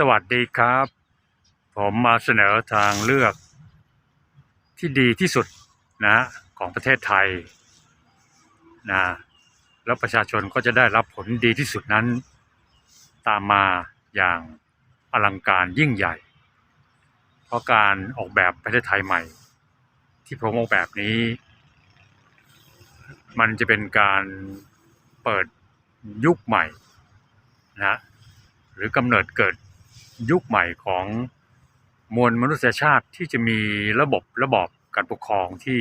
สวัสดีครับ ผมมาเสนอทางเลือก ที่ดีที่สุดนะของประเทศไทยนะแล้วประชาชนก็จะได้รับผลดีที่สุดนั้น ตามมาอย่างอลังการยิ่งใหญ่ เพราะการออกแบบประเทศไทยใหม่ ที่ผมออกแบบนี้ มันจะเป็นการเปิดยุคใหม่นะหรือกำเนิดเกิด ยุคใหม่ของมวลมนุษยชาติที่จะมีระบบระบอบการปกครองที่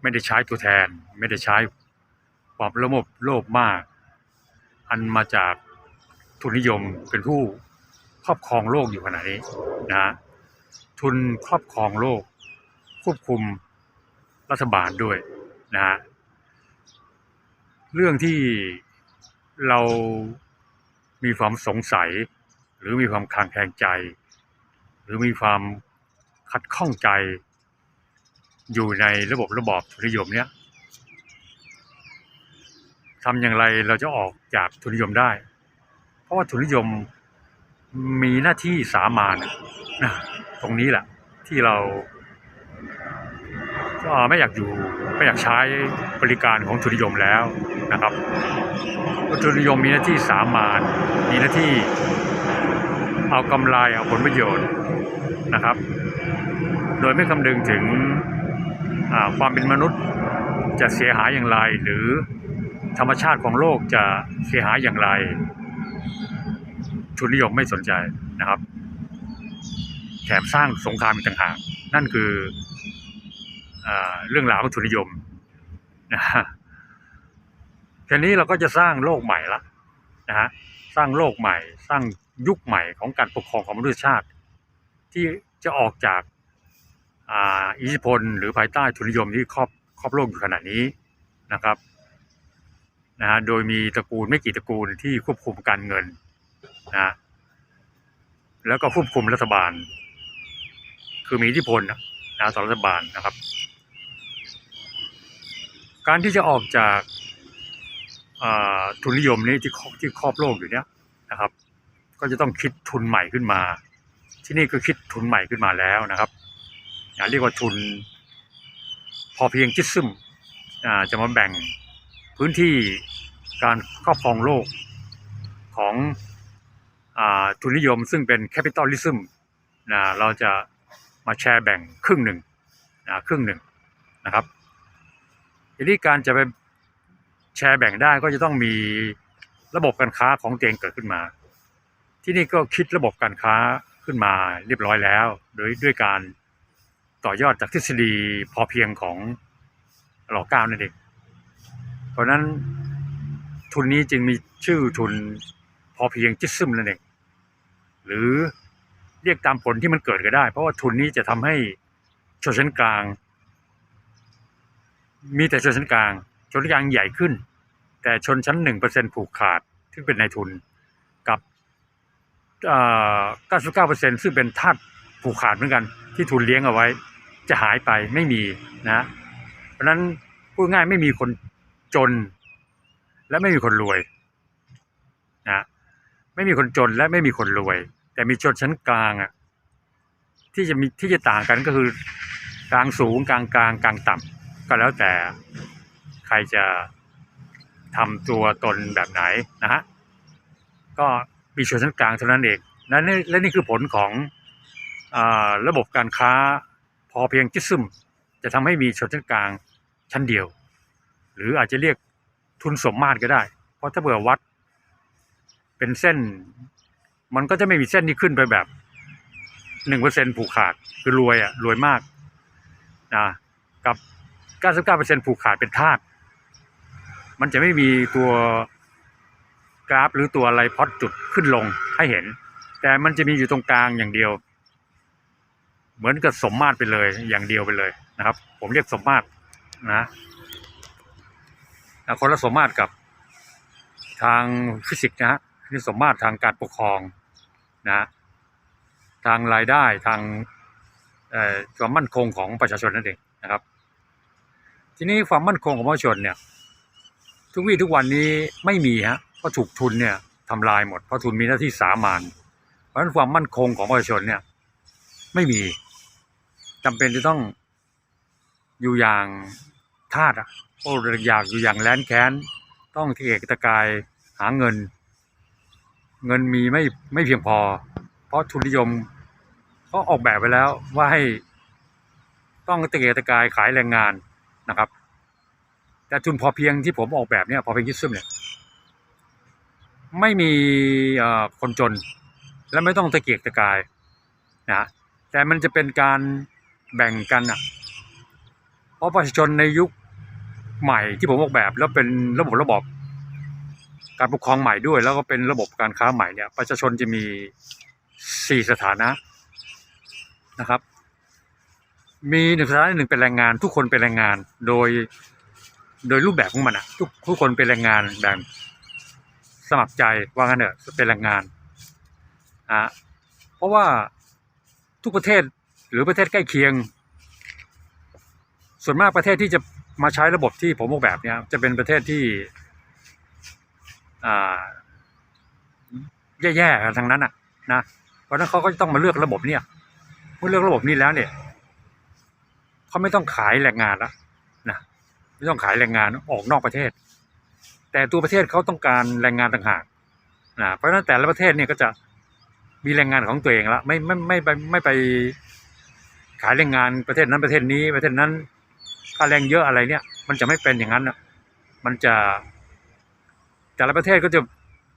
ไม่ได้ใช้ตัวแทน ไม่ได้ใช้ความระบบโลภมาก อันมาจากทุนนิยมเป็นผู้ครอบครองโลกอยู่ขณะนี้นะทุนครอบครองโลก ควบคุมรัฐบาลด้วยนะ เรื่องที่เรามีความสงสัย หรือมีความคลางแคลงใจ หรือมีความขัดข้องใจ อยู่ในระบบระบอบทุนนิยมเนี้ยทำอย่างไรเราจะออกจากทุนนิยมได้ เพราะว่าทุนนิยมมีหน้าที่สามานนะตรงนี้แหละที่เราก็ไม่อยากอยู่ไม่อยากใช้บริการของทุนนิยมแล้วนะครับทุนนิยมมีหน้าที่สามานมีหน้าที่ เอากำไรเอาผลประโยชน์นะครับ โดยไม่คำนึงถึงความเป็นมนุษย์จะเสียหายอย่างไร หรือธรรมชาติของโลกจะเสียหายอย่างไร ทุนนิยมไม่สนใจนะครับ แถมสร้างสงครามอีกต่างหากนั่นคืออเรื่องราวของทุนนิยมนะฮะทีนี้เราก็จะสร้างโลกใหม่ละนะฮะสร้างโลกใหม่ สร้าง ยุคใหม่ของการปกครองของมนุษยชาติ ที่จะออกจากอิทธิพลหรือภายใต้ทุนนิยมที่ครอบครอบโลกอยู่ขณะนี้นะครับนะฮะโดยมีตระกูลไม่กี่ตระกูลที่ควบคุมการเงินนะฮะแล้วก็ควบคุมรัฐบาล คือมีอิทธิพลนะนะต่อรัฐบาลนะครับ การที่จะออกจากอ่าทุนนิยมนี้ที่ที่ครอบโลกอยู่เนี้ยนะครับ ก็จะต้องคิดทุนใหม่ขึ้นมา ที่นี่ก็คิดทุนใหม่ขึ้นมาแล้วนะครับเรียกว่าทุน พอเพียงจิตซึมจะมาแบ่งพื้นที่การครอบครองโลกของอทุนนิยมซึ่งเป็นแคปิตอลิซึมนะเราจะมาแชร์แบ่งครึ่งหนึ่งนะครึ่งหนึ่งนะครับทีนี้การจะไปแชร์แบ่งได้ก็จะต้องมีระบบการค้าของตัวเองเกิดขึ้นมา ที่นี่ก็คิดระบบการค้าขึ้นมาเรียบร้อยแล้ว โดยด้วยการต่อยอดจากทฤษฎีพอเพียงของหลอเก้านั่นเอง เพราะนั้นทุนนี้จึงมีชื่อทุนพอเพียงจิตซึมนั่นเอง หรือเรียกตามผลที่มันเกิดก็ได้ เพราะว่าทุนนี้จะทำให้ชนชั้นกลาง มีแต่ชนชั้นกลาง ชนชั้นกลางใหญ่ขึ้น แต่ชนชั้นหนึ่งเปอร์เซ็นผูกขาดซึ่เป็นนายทุนกับ เก้าสิบเก้าเปอร์เซ็นซึ่งเป็นทาสผูกขาดเหมือนกัน ที่ทุนเลี้ยงเอาไว้ จะหายไปไม่มีนะ เพราะฉะนั้นพูดง่ายไม่มีคนจน และไม่มีคนรวยนะไม่มีคนจนและไม่มีคนรวย แต่มีชนชั้นกลางอะที่จะมีที่จะต่างกันก็คือกลางสูงกลางกลางกลางต่ำก็แล้วแต่ใครจะทำตัวตนแบบไหนนะฮะก็ มีชนชั้นกลางเท่านั้นเองและนี่และนี่คือผลของอระบบการค้าพอเพียงจิตซึมจะทำให้มีชนชั้นกลางชั้นเดียว หรืออาจจะเรียกทุนสมมาตรก็ได้ เพราะถ้าเผื่อวัดเป็นเส้น มันก็จะไม่มีเส้นที่ขึ้นไปแบบหนึ่งเปอร์เซ็นผูกขาดคือรวยอะรวยมากนะกับเก้าสิบเก้าเปอร์เซ็นผูกขาดเป็นทาสมันจะไม่มีตัว กราฟหรือตัวอะไรพอดจุดขึ้นลงให้เห็น แต่มันจะมีอยู่ตรงกลางอย่างเดียว เหมือนกับสมมาตรไปเลยอย่างเดียวไปเลยนะครับ ผมเรียกสมมาตรนะคนละสมมาตรกับทางฟิสิกส์นะฮะนี่สมมาตรทางการปกครองนะทางรายได้ทางความมั่นคงของประชาชนนั่นเองนะครับ ทีนี้ความมั่นคงของประชาชนเนี่ย ทุกวี่ทุกวันนี้ไม่มีฮะ เพราะถูกทุนเนี่ยทำลายหมด เพราะทุนมีหน้าที่สามานเพราะฉะนั้นความมั่นคงของประชาชนเนี่ยไม่มีจำเป็นจะต้องอยู่อย่างทาสอะโอ้อยากอยู่อย่างแร้นแค้น ต้องที่เอกตะกายหาเงิน เงินมีไม่ไม่เพียงพอ เพราะทุนนิยมเขาออกแบบไว้แล้วว่าให้ต้องตะเกียกตะกายขายแรงงานนะครับ แต่ทุนพอเพียงที่ผมออกแบบเนี่ยพอเพียงยิซึมเนี่ย ไม่มีคนจน และไม่ต้องตะเกียกตะกายนะแต่มันจะเป็นการแบ่งกันอะเพราะประชาชนในยุคใหม่ที่ผมออกแบบ แล้วเป็นระบบระบบการปกครองใหม่ด้วย แล้วก็เป็นระบบการค้าใหม่เนี่ยประชาชนจะมีสี่สถานะนะครับ มีหนึ่งสถานะหนึ่งเป็นแรงงาน ทุกคนเป็นแรงงานโดยโดยรูปแบบของมันอะทุกทุกคนเป็นแรงงานแบบ สมัครใจว่างั้นเถอะเป็นแรงงานอะเพราะว่าทุกประเทศหรือประเทศใกล้เคียง ส่วนมากประเทศที่จะมาใช้ระบบที่ผมออกแบบเนี่ยจะเป็นประเทศที่แย่ๆกันทั้งนั้นอะนะเพราะฉะนั้นเขาก็จะต้องมาเลือกระบบเนี่ยเมื่อเลือกระบบนี้แล้วเนี่ยเขาไม่ต้องขายแรงงานแล้วนะไม่ต้องขายแรงงานออกนอกประเทศ แต่ตัวประเทศเขาต้องการแรงงานต่างหากนะเพราะฉะนั้นแต่ละประเทศเนี่ยก็จะมีแรงงานของตัวเองละไม่ไม่ไม่ไปไม่ไปขายแรงงานประเทศนั้นประเทศนี้ประเทศนั้นค่าแรงเยอะอะไรเนี่ย มันจะไม่เป็นอย่างนั้นนะมันจะแต่ละประเทศก็จะ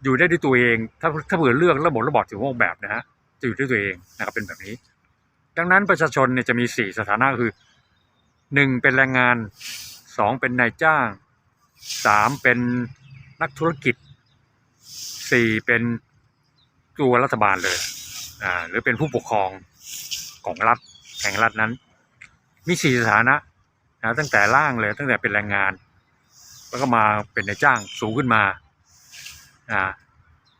อยู่ได้ด้วยตัวเอง ถ้าถ้าเผื่อเลือกระบบระบอบถึงออกแบบนะฮะจะอยู่ด้วยตัวเองนะครับเป็นแบบนี้ ดังนั้นประชาชนเนี่ยจะมีสี่สถานะคือหนึ่งเป็นแรงงานสองเป็นนายจ้าง สามเป็นนักธุรกิจสี่เป็นตัวรัฐบาลเลยอ่าหรือเป็นผู้ปกครองของรัฐแห่งรัฐนั้น มีสี่สถานะนะตั้งแต่ล่างเลยตั้งแต่เป็นแรงงาน แล้วก็มาเป็นนายจ้างสูงขึ้นมาอ่า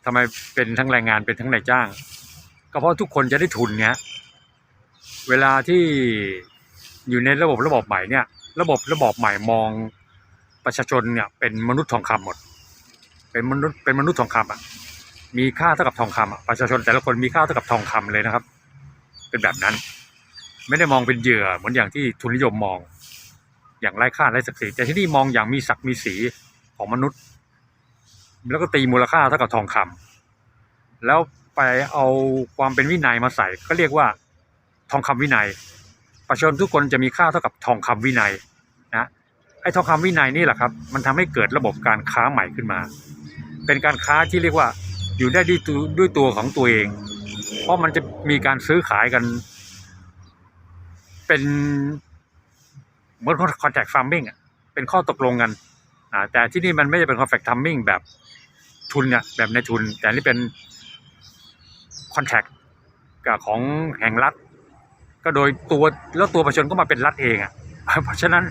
ทำไมเป็นทั้งแรงงานเป็นทั้งนายจ้าง ก็เพราะทุกคนจะได้ทุนเนี้ยเวลาที่อยู่ในระบบระบบใหม่เนี่ย ระบบระบบใหม่มอง ประชาชนเนี่ยเป็นมนุษย์ทองคำหมด เป็นมนุษย์เป็นมนุษย์ทองคำอะมีค่าเท่ากับทองคำอะประชาชนแต่ละคนมีค่าเท่ากับทองคำเลยนะครับ เป็นแบบนั้น ไม่ได้มองเป็นเหยื่อเหมือนอย่างที่ทุนนิยมมอง อย่างไร้ค่าไร้ศักดิ์ศรีแต่ที่นี่มองอย่างมีศักดิ์มีสีของมนุษย์ แล้วก็ตีมูลค่าเท่ากับทองคำแล้วไปเอาความเป็นวินัยมาใส่ ก็เรียกว่าทองคำวินัย ประชาชนทุกคนจะมีค่าเท่ากับทองคำวินัย ไอ้ทองคำวินัยนี่แหละครับ มันทำให้เกิดระบบการค้าใหม่ขึ้นมา เป็นการค้าที่เรียกว่าอยู่ได้ด้วยตัวด้วยตัวของตัวเอง เพราะมันจะมีการซื้อขายกัน เป็นเหมือนคอนแทคฟาร์มิงอะเป็นข้อตกลงกันอ่าแต่ที่นี่มันไม่ใช่เป็นคอนแทคทัมมิ่งแบบทุนเนี่ยแบบในทุน แต่นี่เป็นคอนแทคกับของแห่งรัฐ ก็โดยตัวแล้วตัวประชาชนก็มาเป็นรัฐเองอะเพราะฉะนั้น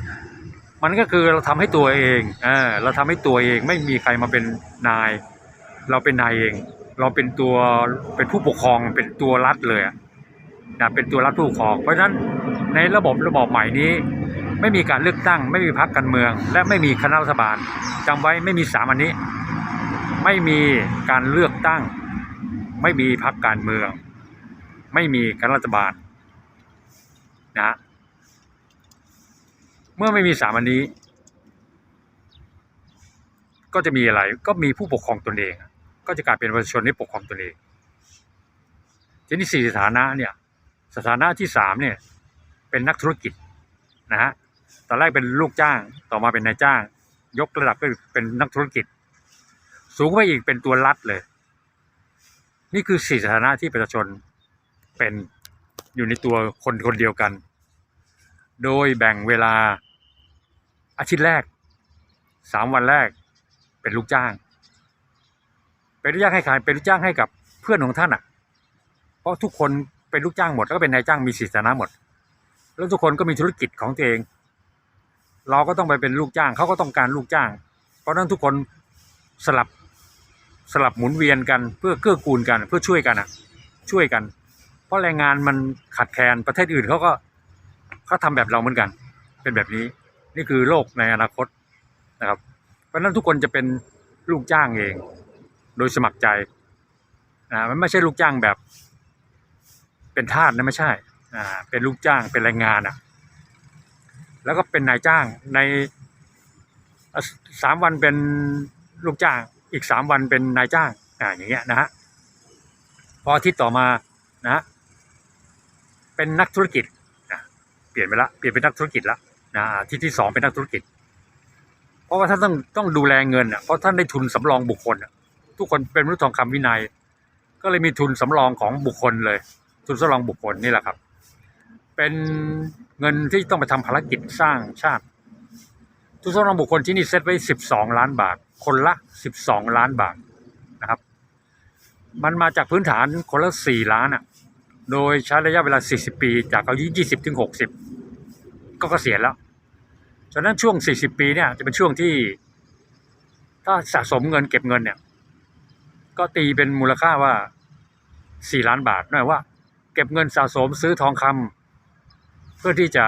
มันก็คือเราทำให้ตัวเองเออเราทำให้ตัวเองไม่มีใครมาเป็นนาย เราเป็นนายเอง เราเป็นตัวเป็นผู้ปกครองเป็นตัวรัฐเลยนะเป็นตัวรัฐผู้ปกครอง เพราะฉะนั้นในระบบระบอบใหม่นี้ ไม่มีการเลือกตั้ง ไม่มีพรรคการเมือง และไม่มีคณะรัฐบาลจำไว้ไม่มีสามอันนี้ ไม่มีการเลือกตั้ง ไม่มีพรรคการเมือง ไม่มีคณะรัฐบาลนะ เมื่อไม่มีสามอันนี้ ก็จะมีอะไรก็มีผู้ปกครองตนเอง ก็จะกลายเป็นประชาชนที่ปกครองตนเองทีนี้สี่สถานะเนี่ยสถานะที่สามเนี่ยเป็นนักธุรกิจนะฮะตอนแรกเป็นลูกจ้างต่อมาเป็นนายจ้าง ยกระดับก็เป็นนักธุรกิจ สูงไปอีกเป็นตัวรัฐเลย นี่คือสี่สถานะที่ประชาชนเป็นอยู่ในตัวคนคนเดียวกัน โดยแบ่งเวลาอาทิตย์แรกสามวันแรกเป็นลูกจ้าง เป็นลูกจ้างให้ใครเป็นลูกจ้างให้กับเพื่อนของท่านอะ เพราะทุกคนเป็นลูกจ้างหมดแล้วก็เป็นนายจ้างมีสิทธิฐานะหมด แล้วทุกคนก็มีธุรกิจของตัวเอง เราก็ต้องไปเป็นลูกจ้างเขาก็ต้องการลูกจ้าง เพราะฉะนั้นทุกคนสลับสลับหมุนเวียนกันเพื่อเกื้อกูลกันเพื่อช่วยกันอะ ช่วยกัน เพราะแรงงานมันขาดแคลนประเทศอื่นเขาก็ เขาทำแบบเราเหมือนกัน เป็นแบบนี้ นี่คือโลกในอนาคตนะครับ เพราะฉะนั้นทุกคนจะเป็นลูกจ้างเอง โดยสมัครใจอ่ามันไม่ใช่ลูกจ้างแบบ เป็นทาสนะไม่ใช่อ่าเป็นลูกจ้างเป็นแรงงานอะ แล้วก็เป็นนายจ้างในสามวันเป็นลูกจ้าง อีกสามวันเป็นนายจ้างอ่าอย่างเงี้ยนะฮะพออาทิตย์ต่อมานะเป็นนักธุรกิจ เปลี่ยนไปละเปลี่ยนเป็นนักธุรกิจละนะที่ที่สองเป็นนักธุรกิจ เพราะว่าท่านต้องต้องดูแลเงินอะเพราะท่านได้ทุนสำรองบุคคลทุกคนเป็นมนุษย์ทองคำวินัย ก็เลยมีทุนสำรองของบุคคลเลย ทุนสำรองบุคคลนี่แหละครับ เป็นเงินที่ต้องไปทำภารกิจสร้างชาติ ทุนสำรองบุคคลที่นี่เซตไว้สิบสองล้านบาท คนละสิบสองล้านบาทนะครับ มันมาจากพื้นฐานคนละสี่ล้านอะ โดยใช้ระยะเวลา 40 ปี จากอายุ 20 ถึง 60 ก็เกษียณแล้วฉะนั้นช่วง 40 ปีเนี่ยจะเป็นช่วงที่ ถ้าสะสมเงินเก็บเงินเนี่ย ก็ตีเป็นมูลค่าว่า 4 ล้านบาทนั่นหมายว่า เก็บเงินสะสมซื้อทองคำเพื่อที่จะ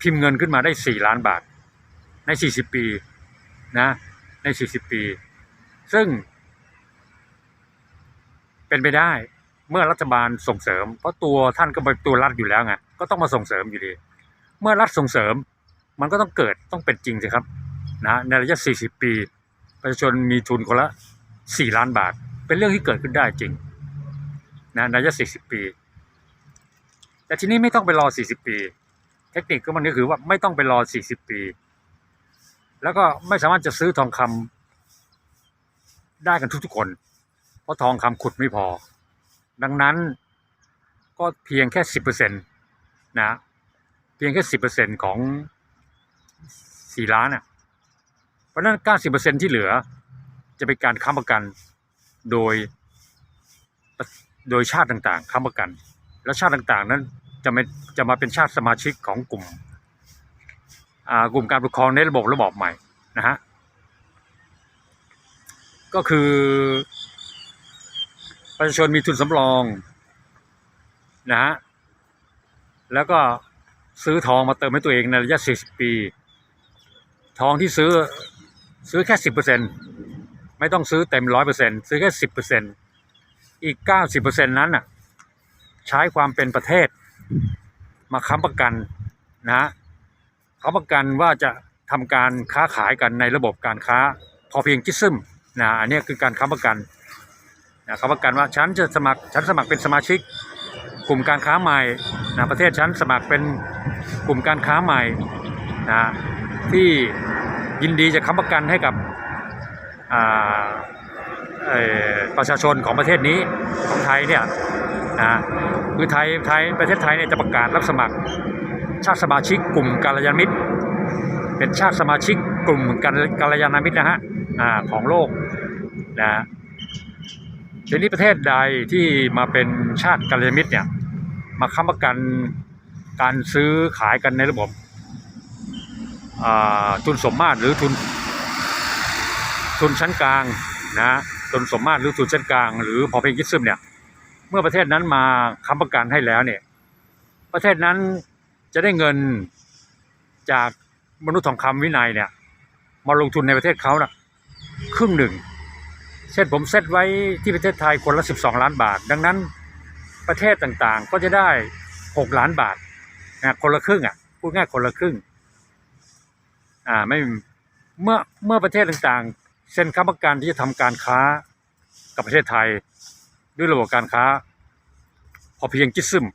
พิมพ์เงินขึ้นมาได้ 4 ล้านบาท ใน 40 ปีนะ ใน 40 ปี ซึ่ง เป็นไปได้ เมื่อรัฐบาลส่งเสริม เพราะตัวท่านก็เป็นตัวรัฐอยู่แล้วไงก็ต้องมาส่งเสริมอยู่ดี เมื่อรัฐส่งเสริมมันก็ต้องเกิดต้องเป็นจริงสิครับนะในระยะ 40 ปี ประชาชนมีทุนคนละ 4 ล้านบาท เป็นเรื่องที่เกิดขึ้นได้จริงนะในระยะ 40 ปี แต่ทีนี้ไม่ต้องไปรอ 40 ปี เทคนิคก็มันก็คือว่าไม่ต้องไปรอ 40 ปี แล้วก็ไม่สามารถจะซื้อทองคำได้กันทุกๆคน เพราะทองคำขุดไม่พอ ดังนั้นก็เพียงแค่สิบเปอร์เซ็นตนะเพียงแค่สิบเปอร์เซ็นของสี่ล้านอะเพราะฉะนั้นเก้าสิบเปอร์เซ็นที่เหลือ จะเป็นการค้ำประกันโดยโดยชาติต่างๆค้ำประกัน แล้วชาติต่างๆ นั้นจะไม่จะมาเป็นชาติสมาชิกของกลุ่มกลุ่มการปกครองในระบบระบอบใหม่นะฮะก็คือ ประชาชนมีทุนสำรองนะฮะแล้วก็ซื้อทองมาเติมให้ตัวเองในระยะ 40 ปี ทองที่ซื้อซื้อแค่ 10%ไม่ต้องซื้อเต็ม 100%ซื้อแค่ 10%อีก 90%นั้นน่ะใช้ความเป็นประเทศ มาค้ำประกันนะฮะค้ำประกันว่าจะทำการค้าขายกันในระบบการค้าพอเพียงจิซึมนะอันนี้คือการค้ำประกัน นะเขาประกันว่าฉันจะสมัครฉันสมัครเป็นสมาชิก กลุ่มการค้าใหม่นะประเทศฉันสมัครเป็นกลุ่มการค้าใหม่นะที่ยินดีจะค้ำประกันให้กับประชาชนของประเทศนี้ของไทยเนี่ยนะคือไทยไทยประเทศไทยเนี่ยจะประกาศรับสมัคร ชาติสมาชิกกลุ่มกาลยานมิตร เป็นชาติสมาชิกกลุ่มกาลกาลยานมิตรนะฮะของโลกนะ ทีนี้ประเทศใดที่มาเป็นชาติกัลยาณมิตรเนี่ยมาค้ำประกันการซื้อขายกันในระบบทุนสมมาตรหรือทุนทุนชั้นกลางนะทุนสมมาตรหรือทุนชั้นกลาง หรือพอเพียงคิดซึมเนี่ยเมื่อประเทศนั้นมาค้ำประกันให้แล้วเนี่ยประเทศนั้นจะได้เงินจากมนุษย์ทองคำวินัยเนี่ยมาลงทุนในประเทศเขานะครึ่งหนึ่ง เช่นผมเซตไว้ที่ประเทศไทยคนละ 12 ล้านบาท ดังนั้นประเทศต่างๆก็จะได้ 6 ล้านบาทนะคนละครึ่งอะพูดง่ายคนละครึ่งอ่าไม่เมื่อเมื่อประเทศต่างๆเซ็นค้ำประกันที่จะทำการค้ากับประเทศไทย ด้วยระบบการค้า พอเพียงจิซึม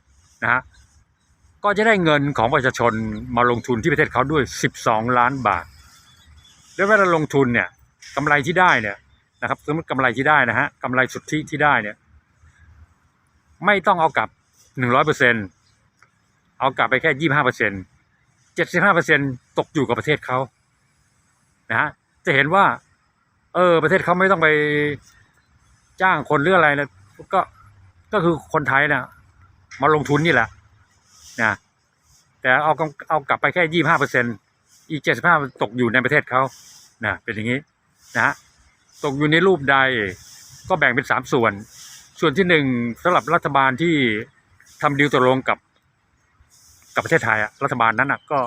นะฮะก็จะได้เงินของประชาชนมาลงทุนที่ประเทศเขาด้วย 12 ล้านบาท แล้วเวลาลงทุนเนี่ยกำไรที่ได้เนี่ย นะครับสมมติกำไรที่ได้นะฮะกำไรสุทธิที่ได้เนี่ย ไม่ต้องเอากลับหนึ่งร้อยเปอร์เซ็นเอากลับไปแค่ยี่ห้าเปอร์เซ็นเจ็ดสิบห้าเปอร์เซ็นตกอยู่กับประเทศเขานะฮะจะเห็นว่า เออ ประเทศเขาไม่ต้องไปจ้างคนหรืออะไรนะก็ก็คือคนไทยนะมาลงทุนนี่แหละนะแต่เอากำเอากลับไปแค่ยี่ห้าเปอร์เซ็นอีกเจ็ดสิบห้าตกอยู่ในประเทศเขานะเป็นอย่างนี้นะฮะ ตกอยู่ในรูปใด ก็แบ่งเป็นสามส่วน ส่วนที่หนึ่งสำหรับรัฐบาลที่ทำดีลตกลงกับกับประเทศไทยอะรัฐบาลนั้นอะก็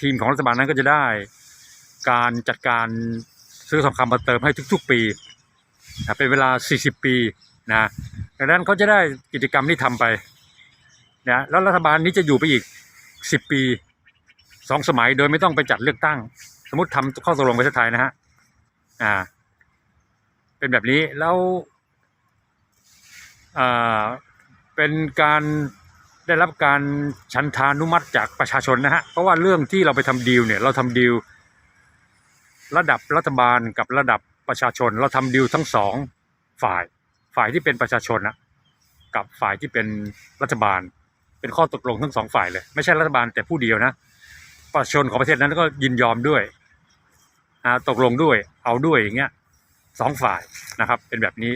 ทีมของรัฐบาลนั้นก็จะได้ การจัดการซื้อทองคำมาเติมให้ทุก ๆ ปีนะเป็นเวลา 40 ปีนะดังนั้นเขาจะได้กิจกรรมที่ทำไปนะแล้วรัฐบาลนี้จะอยู่ไปอีกสิบปีสองสมัยโดยไม่ต้องไปจัดเลือกตั้ง สมมติทำข้อตกลงประเทศไทยนะฮะอ่า เป็นแบบนี้แล้วอ่าเป็นการได้รับการชันทานุมัติจากประชาชนนะฮะเพราะว่าเรื่องที่เราไปทำดีลเนี่ยเราทำดีลระดับรัฐบาลกับระดับประชาชน เราทำดีลทั้งสองฝ่ายฝ่ายที่เป็นประชาชนนะกับฝ่ายที่เป็นรัฐบาล เป็นข้อตกลงทั้งสองฝ่ายเลย ไม่ใช่รัฐบาลแต่ผู้เดียวนะ ประชาชนของประเทศนั้นก็ยินยอมด้วยตกลงด้วยเอาด้วยอย่างเงี้ย สองฝ่ายนะครับ เป็นแบบนี้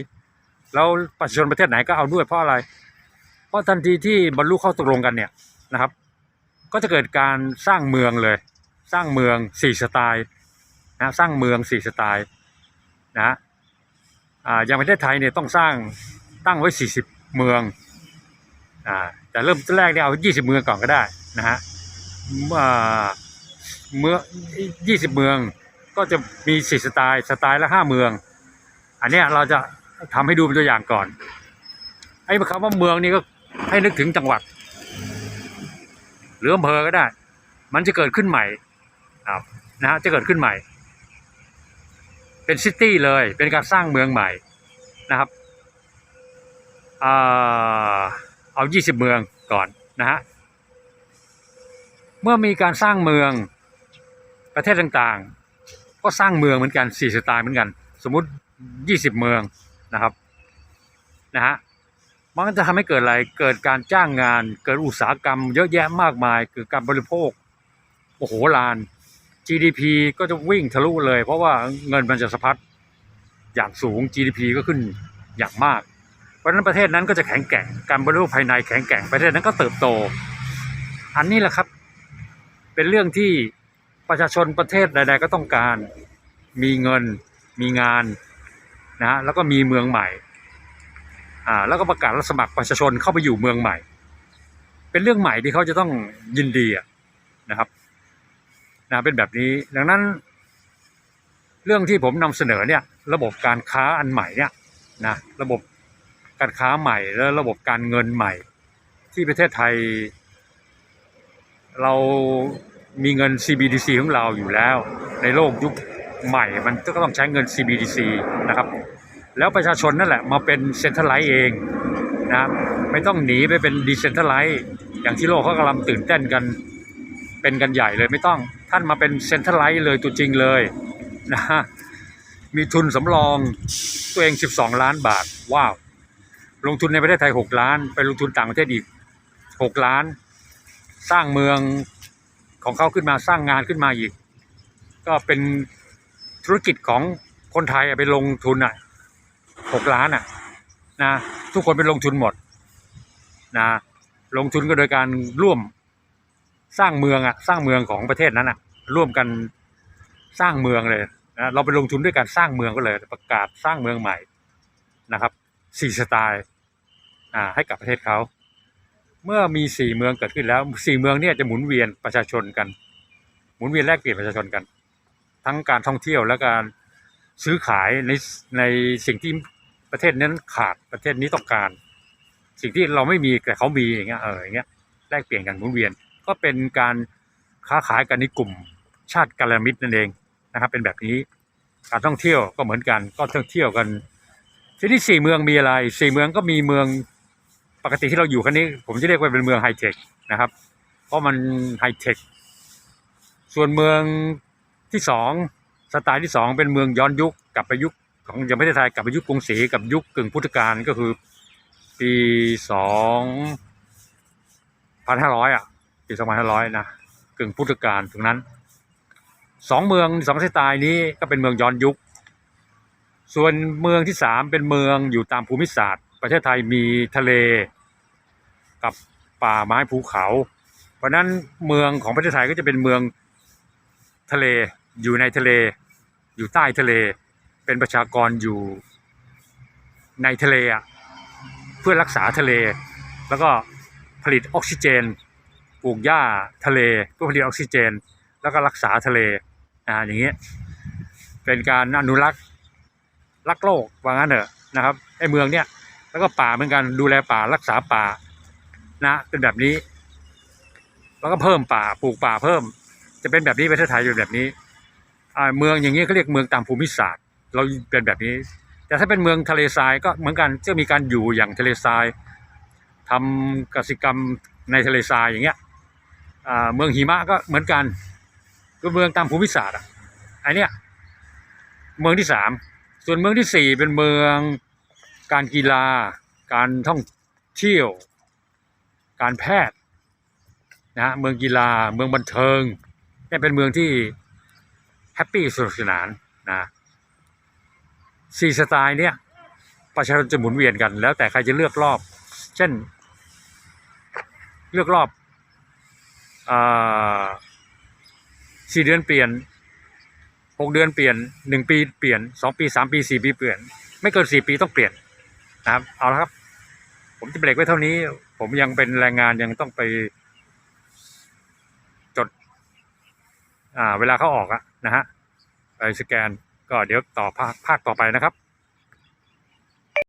แล้วประชาชนประเทศไหนก็เอาด้วยเพราะอะไร เพราะทันทีที่บรรลุข้อตกลงกันเนี่ยนะครับ ก็จะเกิดการสร้างเมืองเลย สร้างเมืองสี่สไตล์นะสร้างเมืองสี่สไตล์นะอ่าอย่างประเทศไทยเนี่ยต้องสร้างตั้งไว้สี่สิบเมืองอ่าแต่เริ่มแรกเนี่ยเอายี่สิบเมืองก่อนก็ได้นะฮะเมื่อเมื่อยี่สิบเมือง ก็จะมีสี่สไตล์สไตล์ละห้าเมือง อันนี้เราจะทำให้ดูเป็นตัวอย่างก่อนไอ้คำว่าเมืองนี่ก็ให้นึกถึงจังหวัด หรืออำเภอก็ได้ มันจะเกิดขึ้นใหม่นะฮะจะเกิดขึ้นใหม่ เป็นซิตี้เลยเป็นการสร้างเมืองใหม่นะครับอ่าเอา20เมืองก่อนนะฮะเมื่อมีการสร้างเมืองประเทศต่างๆ ก็สร้างเมืองเหมือนกันสี่สไตล์เหมือนกัน สมมุติ20เมืองนะครับนะฮะมันก็จะทำให้เกิดอะไรเกิดการจ้างงาน เกิดอุตสาหกรรม เยอะแยะมากมายเกิดการบริโภคโอ้โหลาน GDP ก็จะวิ่งทะลุเลย เพราะว่าเงินมันจะสะพัดอย่างสูง GDP ก็ขึ้นอย่างมาก เพราะฉะนั้นประเทศนั้นก็จะแข็งแกร่งการบริโภคภายในแข็งแกร่งประเทศนั้นก็เติบโต อันนี้แหละครับ เป็นเรื่องที่ ประชาชนประเทศใด ๆ ก็ต้องการมีเงินมีงานนะฮะแล้วก็มีเมืองใหม่อ่าแล้วก็ประกาศรับสมัครประชาชนเข้าไปอยู่เมืองใหม่ เป็นเรื่องใหม่ที่เขาจะต้องยินดีอะนะครับนะเป็นแบบนี้ดังนั้น เรื่องที่ผมนำเสนอเนี่ยระบบการค้าอันใหม่เนี่ยนะระบบการค้าใหม่และระบบการเงินใหม่ ที่ประเทศไทย เรา มีเงิน CBDC ของเราอยู่แล้ว ในโลกยุคใหม่มันก็ต้องใช้เงิน CBDC นะครับ แล้วประชาชนนั่นแหละมาเป็นเซ็นทรัลไลซ์เองนะไม่ต้องหนีไปเป็นดิเซนทรัลไลซ์อย่างที่โลกเขากำลังตื่นเต้นกันเป็นกันใหญ่เลยไม่ต้องท่านมาเป็นเซ็นทรัลไลซ์เลยตัวจริงเลยนะฮะมีทุนสำรองตัวเอง 12 ล้านบาท ว้าว ลงทุนในประเทศไทย 6 ล้าน ไปลงทุนต่างประเทศอีก 6 ล้าน สร้างเมือง ของเขาขึ้นมาสร้างงานขึ้นมาอีก ก็เป็นธุรกิจของคนไทยไปลงทุนอะ6ล้านอะนะทุกคนไปลงทุนหมดนะลงทุนก็โดยการร่วมสร้างเมืองอะสร้างเมืองของประเทศนั้นอะร่วมกันสร้างเมืองเลยนะเราไปลงทุนด้วยการสร้างเมืองก็เลยประกาศสร้างเมืองใหม่นะครับสี่สไตล์อ่าให้กับประเทศเขา เมื่อมีสี่เมืองเกิดขึ้นแล้วสี่เมืองเนี่ยจะหมุนเวียนประชาชนกัน หมุนเวียนแลกเปลี่ยนประชาชนกัน ทั้งการท่องเที่ยวและการซื้อขายในในสิ่งที่ประเทศนั้นขาดประเทศนี้ต้องการ สิ่งที่เราไม่มีแต่เขามีอย่างเงี้ยเอออย่างเงี้ยแลกเปลี่ยนกันหมุนเวียน ก็เป็นการค้าขายกันในกลุ่มชาติกัลามิตรนั่นเองนะครับ เป็นแบบนี้การท่องเที่ยวก็เหมือนกันก็ท่องเที่ยวกัน ทีนี้สี่เมืองมีอะไรสี่เมืองก็มีเมือง ปกติที่เราอยู่กันนี้ ผมจะเรียกว่าเป็นเมืองไฮเทคนะครับ เพราะมันไฮเทค ส่วนเมืองที่สองสไตล์ที่สองเป็นเมืองย้อนยุคกลับไปยุคของยังไม่ได้ไทยกลับไปยุคกรุงศรีกับยุคกึ่งพุทธกาลก็คือ ปีสองพันห้าร้อยอะปีสองพันห้าร้อยนะกึ่งพุทธกาลตรงนั้นสองเมืองสองสไตล์นี้ก็เป็นเมืองย้อนยุค ส่วนเมืองที่สามเป็นเมืองอยู่ตามภูมิศาสตร์ ประเทศไทยมีทะเลกับป่าไม้ภูเขา เพราะนั้นเมืองของประเทศไทยก็จะเป็นเมืองทะเลอยู่ในทะเล อยู่ใต้ทะเล เป็นประชากรอยู่ในทะเลอะเพื่อรักษาทะเล แล้วก็ผลิตออกซิเจนปลูกหญ้าทะเลเพื่อผลิตออกซิเจน แล้วก็รักษาทะเลอ่าอย่างเงี้ยเป็นการอนุรักษ์รักโลกว่างั้นเถอะนะครับไอ้เมืองเนี้ย แล้วก็ป่าเหมือนกันดูแลป่ารักษาป่านะเป็นแบบนี้ แล้วก็เพิ่มป่าปลูกป่าเพิ่ม จะเป็นแบบนี้ประเทศไทยเป็นแบบนี้เมืองอย่างนี้เขาเรียกเมืองตามภูมิศาสตร์ เราเป็นแบบนี้ แต่ถ้าเป็นเมืองทะเลทรายก็เหมือนกันจะมีการอยู่อย่างทะเลทรายทำกสิกรรมในทะเลทรายอย่างเงี้ยเมืองหิมะก็เหมือนกันก็เมืองตามภูมิศาสตร์อะไอเนี้ยเมืองที่สามส่วนเมืองที่สี่เป็นเมือง การกีฬา การท่องเที่ยว การแพทย์นะเมืองกีฬาเมืองบันเทิงเนี่ยเป็นเมืองที่แฮปปี้สนุกสนานนะสี่สไตล์เนี่ยประชาชนจะหมุนเวียนกัน แล้วแต่ใครจะเลือกรอบ เช่น เลือกรอบอสี่เดือนเปลี่ยนหกเดือนเปลี่ยนหนึ่งปีเปลี่ยนสองปีสามปีสี่ปีเปลี่ยน ไม่เกินสี่ปีต้องเปลี่ยน นะครับ เอาละครับ ผมจะเบรกไว้เท่านี้ ผมยังเป็นแรงงานยังต้องไป จด อ่า เวลาเขาออกอะนะฮะไปสแกน ก็เดี๋ยวต่อภาคภาคต่อไปนะครับ